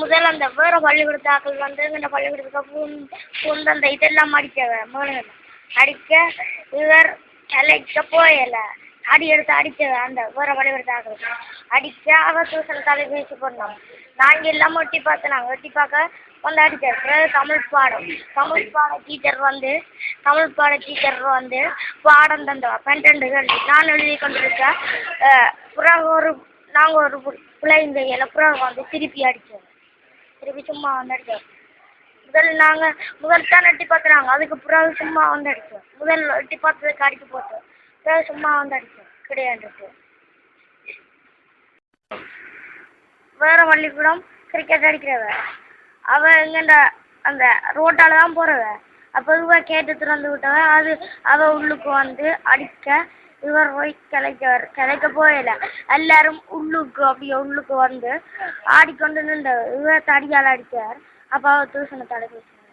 முதல்ல அந்த வேற பள்ளிக்கூடத்தாக்கள் வந்து இந்த பள்ளிக்கூடத்துக்கு பூந்து பூந்து அந்த இதெல்லாம் அடிச்சவ மேலும் அடிக்க இவர் கலைக்க போயல. அடி எடுத்து அடிச்சவ அந்த வேற பள்ளிக்கூடத்தாக்கள் அடிக்க அவ டியூஷன் தொலைபேசி பண்ணோம் நாங்கள் எல்லாம் ஒட்டி பார்த்தோம் ஒட்டி பார்க்க வந்து அடிச்சார். பிறகு தமிழ் பாடம். தமிழ் பாட டீச்சர் வந்து தமிழ் பாட டீச்சர் வந்து பாடம் தந்தவா. பன்னெண்டு கேள்வி நான் எழுதி கொண்டிருக்க பிறகு ஒரு நாங்கள் ஒரு பு- இந்த இதில் வந்து திருப்பி அடித்தோம் திருப்பி சும்மா வந்து அடித்தோம் முதல் நாங்கள் முதல் தான் எட்டி பார்க்குறாங்க அதுக்கு பிறகு சும்மா வந்து அடித்தோம் முதல் எட்டி பார்த்ததுக்கு அடிக்க போட்டோம். பிறகு சும்மா வந்து அடித்தோம் கிடையாண்டுட்டு வேற பள்ளிக்கூடம் கிரிக்கெட் அடிக்கிறவ. அவ எங்கண்ட அந்த ரோட்டால தான் போறவ. அப்போ இவ கேட்டு திறந்து விட்டவ. அது அவ உள்ளுக்கு வந்து அடிக்க இவர் போய் கிளைக்க கிளைக்க போயில. எல்லாரும் உள்ளுக்கு அப்படியே உள்ளுக்கு வந்து ஆடிக்கொண்டு நின்ற இவர் தடியால் அடிச்சார் அப்போ அவர் டியூஷனை தடை பேசினார்